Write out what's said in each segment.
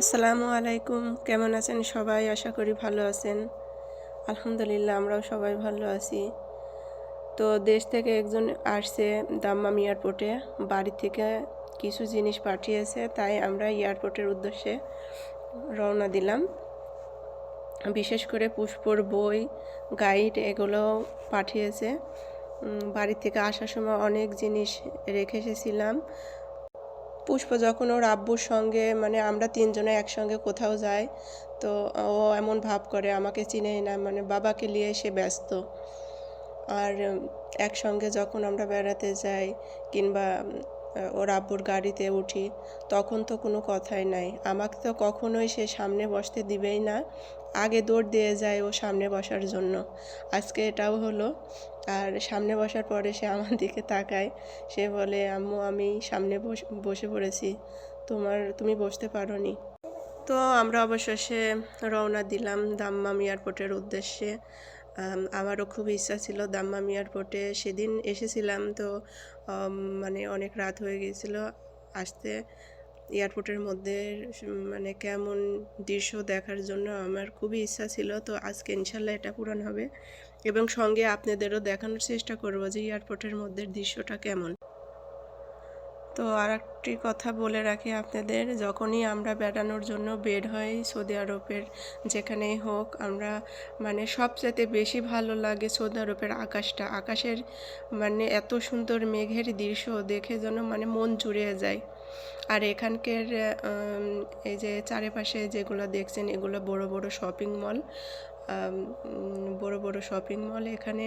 আসসালামু আলাইকুম। কেমন আছেন সবাই? আশা করি ভালো আছেন। আলহামদুলিল্লাহ, আমরাও সবাই ভালো আছি। তো দেশ থেকে একজন আসছে দাম্মাম এয়ারপোর্টে। বাড়ি থেকে কিছু জিনিস পাঠিয়েছে, তাই আমরা এয়ারপোর্টের উদ্দেশ্যে রওনা দিলাম। বিশেষ করে পুষ্পর বই, গাইড এগুলো পাঠিয়েছে। বাড়ি থেকে আসার সময় অনেক জিনিস রেখে এসেছিলাম। পুষ্প যখন ওর আব্বুর সঙ্গে মানে আমরা তিনজনে একসঙ্গে কোথাও যাই, তো ও এমন ভাব করে, আমাকে চিনেই না। মানে বাবাকে নিয়ে সে ব্যস্ত। আর একসঙ্গে যখন আমরা বেড়াতে যাই কিংবা ওর আব্বুর গাড়িতে উঠি, তখন তো কোনো কথাই নাই। আমাকে তো কখনোই সে সামনে বসতে দিবেই না। আগে দৌড় দিয়ে যায় ও সামনে বসার জন্য। আজকে এটাও হলো। আর সামনে বসার পরে সে আমার দিকে তাকায়। সে বলে, আম্মু, আমি সামনে বস- পড়েছি। তোমার, তুমি বসতে পারো নি তো আমরা অবশেষে রওনা দিলাম দাম্মাম এয়ারপোর্টের উদ্দেশ্যে। আমারও খুব ইচ্ছা ছিল দাম্মাম এয়ারপোর্টে। সেদিন এসেছিলাম তো মানে অনেক রাত হয়ে গিয়েছিল আসতে। এয়ারপোর্টের মধ্যে মানে কেমন দৃশ্য দেখার জন্য আমার খুবই ইচ্ছা ছিল। তো আজকে ইনশাল্লাহ এটা পূরণ হবে এবং সঙ্গে আপনাদেরও দেখানোর চেষ্টা করব যে এয়ারপোর্টের মধ্যে দৃশ্যটা কেমন। তো আর একটি কথা বলে রাখি আপনাদের, যখনই আমরা বেড়ানোর জন্য বের হই সৌদি আরবের যেখানেই হোক, আমরা মানে সবচেয়ে বেশি ভালো লাগে সৌদি আরবের আকাশটা। আকাশের মানে এত সুন্দর মেঘের দৃশ্য দেখে যেন মানে মন জুড়িয়ে যায়। আর এখানকার এই যে চারিপাশে যেগুলো দেখছেন, এগুলো বড় বড় শপিং মল বড় বড় শপিং মল এখানে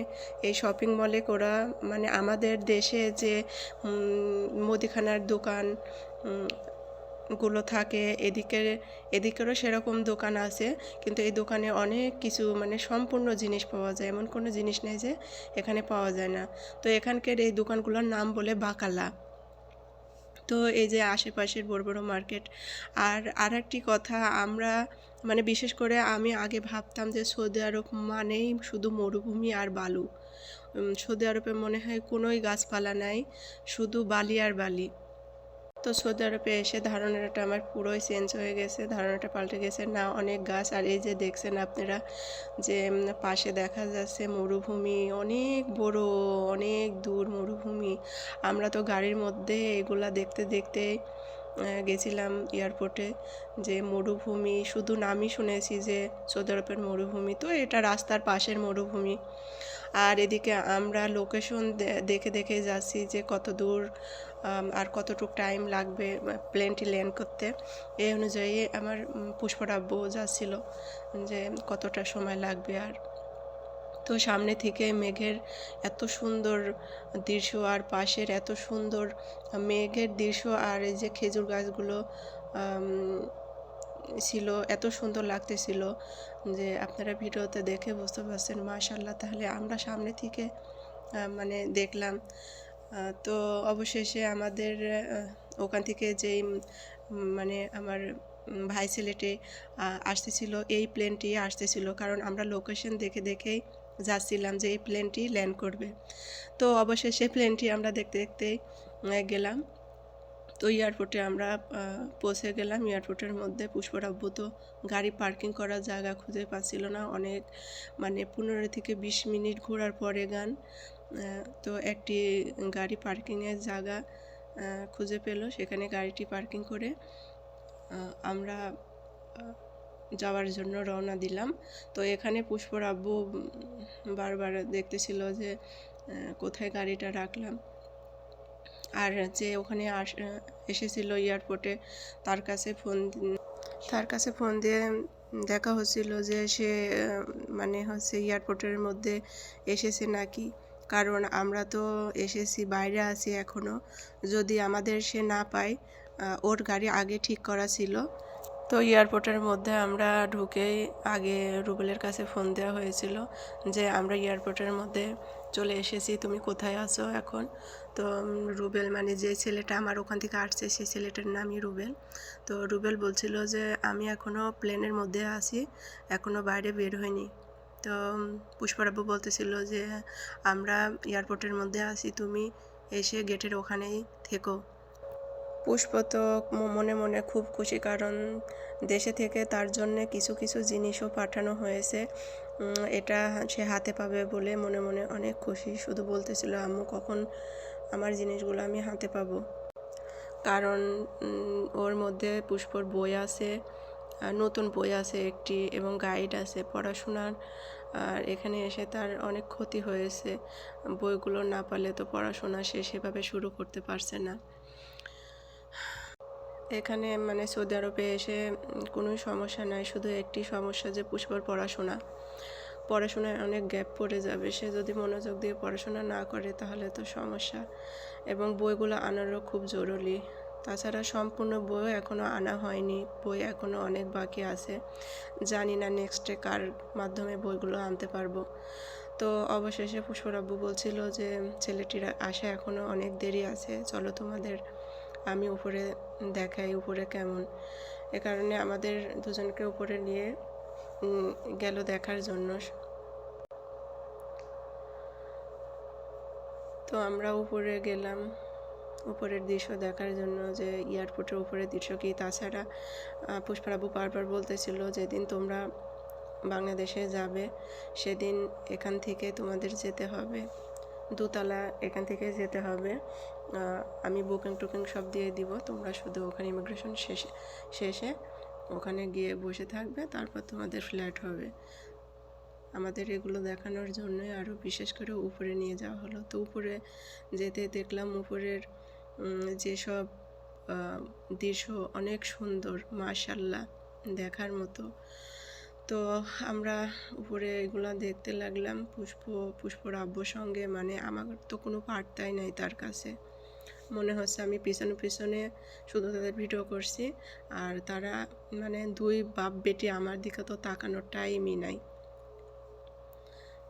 এই শপিং মলে ওরা মানে আমাদের দেশে যে মুদিখানার দোকানগুলো থাকে, এদিকে, এদিকেরও সেরকম দোকান আছে, কিন্তু এই দোকানে অনেক কিছু মানে সম্পূর্ণ জিনিস পাওয়া যায়। এমন কোনো জিনিস নেই যে, এখানে পাওয়া যায় না। তো এখানকার এই দোকানগুলোর নাম বলে বাকালা। তো এই যে আশেপাশের বড় বড় মার্কেট আর আর একটি কথা, আমরা মানে বিশেষ করে আমি আগে ভাবতাম যে সৌদি আরব মানেই শুধু মরুভূমি আর বালু। সৌদি আরবে মনে হয় কোনোই গাছপালা নাই, শুধু বালি আর বালি। তো সৌদি আরবে এসে ধারণাটা আমার পুরোই চেঞ্জ হয়ে গেছে, ধারণাটা পাল্টে গেছে। না, অনেক গাছ, আর এই যে দেখছেন আপনারা যে পাশে দেখা যাচ্ছে মরুভূমি, অনেক বড়, অনেক দূর মরুভূমি। আমরা তো গাড়ির মধ্যে এগুলা দেখতে দেখতে গেছিলাম এয়ারপোর্টে যে মরুভূমি, শুধু নামই শুনেছি যে সৌদি আরবের মরুভূমি, তো এটা রাস্তার পাশের মরুভূমি। আর এদিকে আমরা লোকেশন দেখে দেখে যাচ্ছি যে কত দূর আর কতটুকু টাইম লাগবে প্লেনটি ল্যান্ড করতে। এই অনুযায়ী আমার পুষ্পরাব্য যাচ্ছিল যে কতটা সময় লাগবে আর তো সামনে থেকে মেঘের এত সুন্দর দৃশ্য আর পাশের এত সুন্দর মেঘের দৃশ্য আর এই যে খেজুর গাছগুলো ছিল, এত সুন্দর লাগতেছিল যে আপনারা ভিডিওতে দেখে বুঝতে পারছেন। মাশাল্লাহ তাহলে আমরা সামনে থেকে মানে দেখলাম। তো অবশেষে আমাদের ওখান থেকে যেই মানে আমার ভাই ছেলেটি আসতেছিল, এই প্লেনটি আসতেছিল। কারণ আমরা লোকেশন দেখে দেখেই যাচ্ছিলাম যে এই প্লেনটি ল্যান্ড করবে। তো অবশেষে প্লেনটি আমরা দেখতে দেখতে গেলাম। তো এয়ারপোর্টে আমরা পৌঁছে গেলাম। এয়ারপোর্টের মধ্যে পুষ্পরাব্বু তো গাড়ি পার্কিং করার জায়গা খুঁজে পাচ্ছিল না। অনেক মানে পনেরো থেকে বিশ মিনিট ঘোরার পরে গান তো একটি গাড়ি পার্কিংয়ের জায়গা খুঁজে পেল। সেখানে গাড়িটি পার্কিং করে আমরা যাওয়ার জন্য রওনা দিলাম। তো এখানে পুষ্পর আব্বু বারবার দেখতেছিল যে কোথায় গাড়িটা রাখলাম। আর যে ওখানে আস, এসেছিল এয়ারপোর্টে, তার কাছে ফোন, তার কাছে ফোন দিয়ে দেখা হচ্ছিল যে সে মানে হচ্ছে এয়ারপোর্টের মধ্যে এসেছে নাকি। কারণ আমরা তো এসেছি, বাইরে আছি এখনও যদি আমাদের সে না পায় ওর গাড়ি আগে ঠিক করা ছিল। তো এয়ারপোর্টের মধ্যে আমরা ঢুকেই আগে রুবেলের কাছে ফোন দেওয়া হয়েছিল যে, আমরা এয়ারপোর্টের মধ্যে চলে এসেছি, তুমি কোথায় আছো এখন? তো রুবেল মানে যে ছেলেটা আমার ওখান থেকে আসছে সেই ছেলেটার নামই রুবেল। তো রুবেল বলছিল যে, আমি এখনও প্লেনের মধ্যে আছি এখনও বাইরে বের হইনি। তো পুষ্পরাব্বু বলতেছিল যে, আমরা এয়ারপোর্টের মধ্যে আছি, তুমি এসে গেটের ওখানেই থেকো। পুষ্প তো মনে মনে খুব খুশি, কারণ দেশে থেকে তার জন্য কিছু কিছু জিনিসও পাঠানো হয়েছে। এটা সে হাতে পাবে বলে মনে মনে অনেক খুশি। শুধু বলতেছিল, আম্মু, কখন আমার জিনিসগুলো আমি হাতে পাবো? কারণ ওর মধ্যে পুষ্পর বই আছে নতুন বই আছে একটি এবং গাইড আছে পড়াশোনার। আর এখানে এসে তার অনেক ক্ষতি হয়েছে। বইগুলো না পালে তো পড়াশোনা সে সেভাবে শুরু করতে পারছে না। এখানে মানে সৌদি আরবে এসে কোনো সমস্যা নাই, শুধু একটি সমস্যা যে পুষ্পর পড়াশোনা। পড়াশোনায় অনেক গ্যাপ পড়ে যাবে, সে যদি মনোযোগ দিয়ে পড়াশোনা না করে তাহলে তো সমস্যা। এবং বইগুলো আনারও খুব জরুরি। তাছাড়া সম্পূর্ণ বইও এখনও আনা হয়নি, বই এখনও অনেক বাকি আছে। জানি না নেক্সটে কার মাধ্যমে বইগুলো আনতে পারব। তো অবশেষে পুষ্পরাব্বু বলছিল যে, ছেলেটির আসা এখনও অনেক দেরি আছে, চলো তোমাদের আমি উপরে দেখাই উপরে কেমন। এ কারণে আমাদের দুজনকে উপরে নিয়ে গেল দেখার জন্য। তো আমরা উপরে গেলাম। উপরের দৃশ্য দেখার জন্য যে এয়ারপোর্টের উপরের দৃশ্য কি? তাছাড়া পুষ্পারাবু বারবার বলতেছিল যেদিন তোমরা বাংলাদেশে যাবে, সেদিন এখান থেকে তোমাদের যেতে হবে। দোতলা এখান থেকে যেতে হবে। আমি বুকিং টুকিং সব দিয়ে দিব। তোমরা শুধু ওখানে ইমিগ্রেশন শেষে শেষে ওখানে গিয়ে বসে থাকবে, তারপর তোমাদের ফ্ল্যাট হবে। আমাদের এগুলো দেখানোর জন্যই আরও বিশেষ করে উপরে নিয়ে যাওয়া হলো। তো উপরে যেতে দেখলাম উপরের যেসব দৃশ্য অনেক সুন্দর মাশাল্লাহ দেখার মতো। তো আমরা উপরে এগুলো দেখতে লাগলাম, পুষ্প, পুষ্পর আব্বুর সঙ্গে মানে আমার তো কোনো পার্তাই নাই তার কাছে। মনে হচ্ছে আমি পিছনে পিছনে শুধু তাদের ভিডিও করছি, আর তারা মানে দুই বাপ বেটি আমার দিকে তো তাকানোর টাইমই নাই।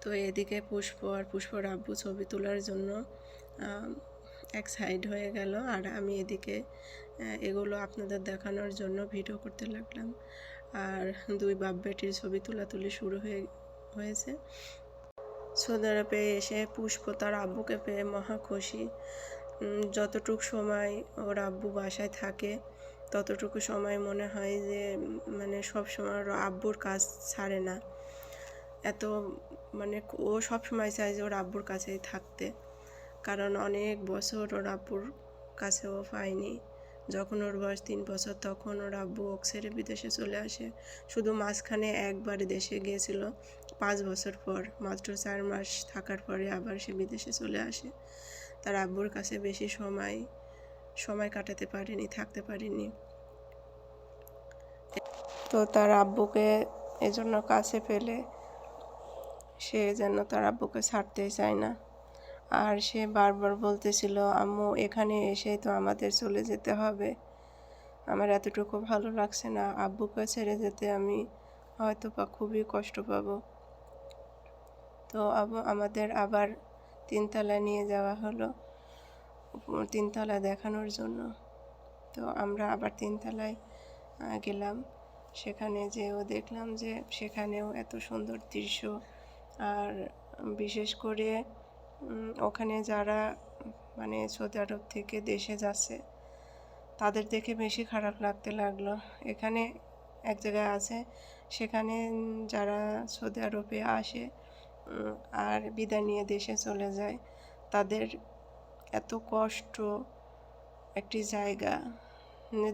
তো এদিকে পুষ্প আর পুষ্পর আব্বু ছবি তোলার জন্য এক সাইড হয়ে গেল, আর আমি এদিকে এগুলো আপনাদের দেখানোর জন্য ভিডিও করতে লাগলাম। আর দুই বাপ বেটির ছবি তোলাতুলি শুরু হয়ে, হয়েছে। সৌদি আরবে এসে পুষ্প তার আব্বুকে পেয়ে মহা খুশি। যতটুক সময় ওর আব্বু বাসায় থাকে, ততটুকু সময় মনে হয় যে মানে সব সময় ওর আব্বুর কাজ ছাড়ে না। এত মানে ও সব সময় চায় যে ওর আব্বুর কাছেই থাকতে। কারণ অনেক বছর ওর আব্বুর কাছেও পায়নি। যখন ওর বয়স তিন বছর, তখন ওর আব্বু ছেড়ে বিদেশে চলে আসে। শুধু মাঝখানে একবার দেশে গিয়েছিল, পাঁচ বছর পর, মাত্র চার মাস থাকার পরে আবার সে বিদেশে চলে আসে। তার আব্বুর কাছে বেশি সময় সময় কাটাতে পারেনি, থাকতে পারেনি। তো তার আব্বুকে এজন্য কাছে পেলে সে যেন তার আব্বুকে ছাড়তেই চায় না। আর সে বারবার বলতেছিল, আম্মু, এখানে এসে তো আমাদের চলে যেতে হবে। আমার এতটুকু ভালো লাগছে না। আব্বুকে ছেড়ে যেতে আমি হয়তো বা খুবই কষ্ট পাবো। তো আব- আমাদের আবার তিনতলা নিয়ে যাওয়া হলো, তিনতলা দেখানোর জন্য। তো আমরা আবার তিনতলায় গেলাম। সেখানে যেও দেখলাম যে সেখানেও এত সুন্দর দৃশ্য। আর বিশেষ করে ওখানে যারা মানে সৌদি আরব থেকে দেশে যাচ্ছে, তাদের দেখে বেশি খারাপ লাগতে লাগল। এখানে এক জায়গায় আছে, সেখানে যারা সৌদি আরবে আসে আর বিদায় নিয়ে দেশে চলে যায়, তাদের এত কষ্ট, একটি জায়গা।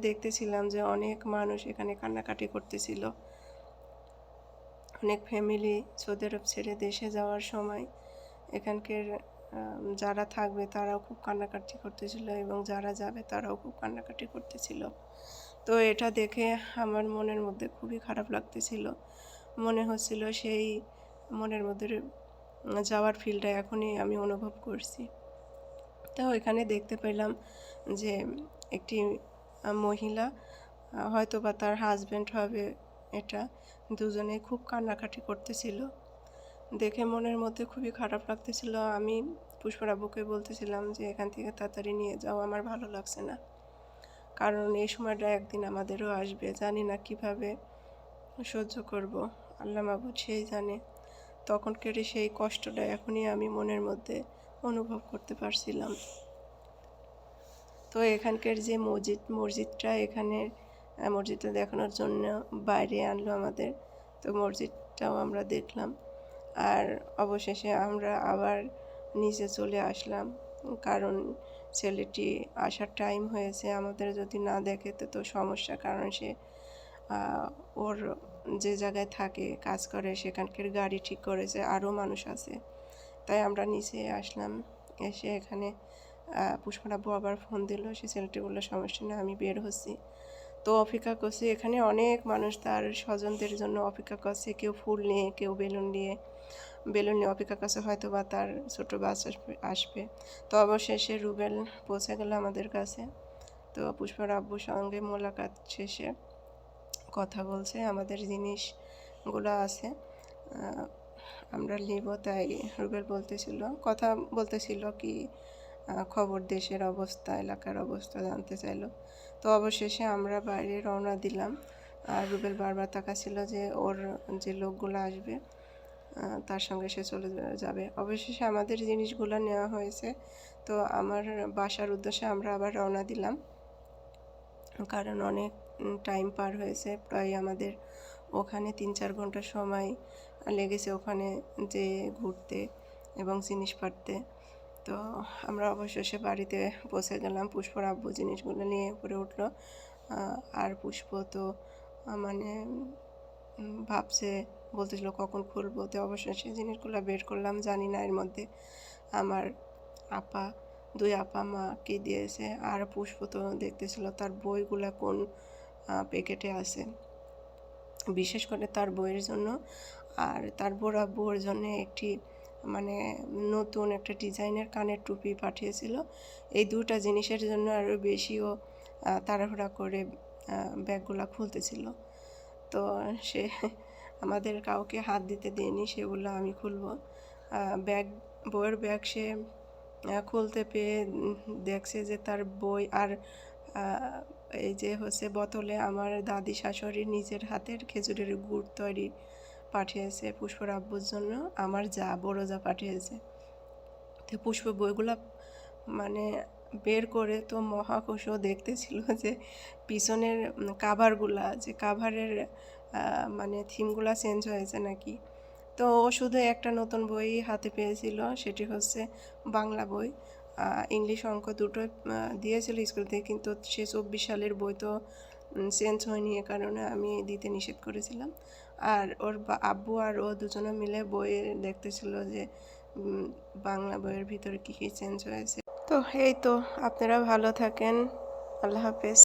দেখতেছিলাম যে অনেক মানুষ এখানে কান্নাকাটি করতেছিল। অনেক ফ্যামিলি সৌদি আরব ছেড়ে দেশে যাওয়ার সময় এখানকার যারা থাকবে তারাও খুব কান্নাকাটি করতেছিল এবং যারা যাবে তারাও খুব কান্নাকাটি করতেছিল। তো এটা দেখে আমার মনের মধ্যে খুবই খারাপ লাগতেছিল। মনে হচ্ছিল সেই মনের মধ্যে যাওয়ার ফিলটা এখনই আমি অনুভব করছি। তো এখানে দেখতে পেলাম যে একটি মহিলা হয়তো বা তার হাজব্যান্ড হবে এটা দুজনে খুব কান্নাকাটি করতেছিল। দেখে মনের মধ্যে খুবই খারাপ লাগতেছিল। আমি পুষ্পরাবুকে বলতেছিলাম যে, এখান থেকে তাড়াতাড়ি নিয়ে যাও, আমার ভালো লাগছে না। কারণ এই সময়টা একদিন আমাদেরও আসবে। জানি না কীভাবে সহ্য করব। আল্লাহ মাবুদ সেই জানে। তখনকার সেই কষ্টটা এখনই আমি মনের মধ্যে অনুভব করতে পারছিলাম। তো এখানকার যে মসজিদ, মসজিদটা এখানে, মসজিদটা দেখানোর জন্য বাইরে আনলো আমাদের। তো মসজিদটাও আমরা দেখলাম। আর অবশেষে আমরা আবার নিচে চলে আসলাম। কারণ ছেলেটি আসার টাইম হয়েছে, আমাদের যদি না দেখে তো তো সমস্যা। কারণ সে ওর যে জায়গায় থাকে, কাজ করে, সেখানকার গাড়ি ঠিক করেছে, আরও মানুষ আছে। তাই আমরা নিচে আসলাম, এসে এখানে পুষ্পরাব্বু আবার ফোন দিল। সে ছেলেটি বলল, সমস্যা না আমি বের হচ্ছি। তো অপেক্ষা করছি এখানে অনেক মানুষ তার স্বজনদের জন্য অপেক্ষা করছে। কেউ ফুল নিয়ে, কেউ বেলুন নিয়ে। বেলুন নিয়ে অপেক্ষা করছে হয়তো বা তার ছোটো বাচ্চা আসবে আসবে। তো অবশেষে রুবেল পৌঁছে গেল আমাদের কাছে। তো পুষ্পার আব্বুর সঙ্গে মোলাকাত শেষে কথা বলছে। আমাদের জিনিসগুলো আছে আমরা নিব, তাই রুবেল বলতেছিল, কথা বলতেছিল কি খবর দেশের অবস্থা, এলাকার অবস্থা জানতে চাইলো। তো অবশেষে আমরা বাইরে রওনা দিলাম। আর রুবেল বারবার তাকাছিল যে ওর যে লোকগুলো আসবে তার সঙ্গে সে চলে যাবে। অবশেষে আমাদের জিনিসগুলো নেওয়া হয়েছে। তো আমার বাসার উদ্দেশ্যে আমরা আবার রওনা দিলাম। কারণ অনেক টাইম পার হয়েছে। প্রায় আমাদের ওখানে তিন চার ঘণ্টা সময় লেগেছে ওখানে যে ঘুরতে এবং জিনিস পাড়তে তো আমরা অবশেষে বাড়িতে পৌঁছে গেলাম। পুষ্পর আব্বু জিনিসগুলো নিয়ে উপরে উঠল। আর পুষ্প তো মানে ভাবছে, বলতেছিল কখন খুলবো। তো অবশেষে জিনিসগুলো বের করলাম। জানি না এর মধ্যে আমার আপা, দুই আপা মা মাকে দিয়েছে। আর পুষ্প তো দেখতেছিল তার বইগুলো কোন প্যাকেটে আছে। বিশেষ করে তার বইয়ের জন্য। আর তার বড় আব্বুর জন্য একটি মানে নতুন একটা ডিজাইনের কানের টুপি পাঠিয়েছিল। এই দুটা জিনিসের জন্য আরও বেশিও তাড়াহুড়া করে ব্যাগগুলা খুলতেছিল। তো সে আমাদের কাউকে হাত দিতে দেয়নি সেগুলো আমি খুলব। ব্যাগ, বইয়ের ব্যাগ সে খুলতে পেয়ে দেখছে যে তার বই আর এই যে হচ্ছে বোতলে আমার দাদি শাশুড়ি নিজের হাতের খেজুরের গুড় তৈরি পাঠিয়েছে পুষ্পর আব্বুর জন্য আমার যা বড় যা পাঠিয়েছে। তো পুষ্প বইগুলা মানে বের করে তো মহাকুশ দেখতেছিল যে পিছনের কাভারগুলা যে কাভারের মানে থিমগুলা চেঞ্জ হয়েছে নাকি। তো ও শুধু একটা নতুন বই হাতে পেয়েছিল সেটি হচ্ছে বাংলা বই। ইংলিশ অঙ্ক আহ, দিয়েছিল স্কুল থেকে কিন্তু সে চব্বিশ সালের বই তো চেঞ্জ হয়নি এ কারণে আমি দিতে নিষেধ করেছিলাম। আর ওর আব্বু আর ও দুজনে মিলে বই দেখতেছিল যে বাংলা বইয়ের ভিতরে কী কী চেঞ্জ হয়েছে। তো, এই তো, আপনারা ভালো থাকেন। আল্লাহ হাফেজ।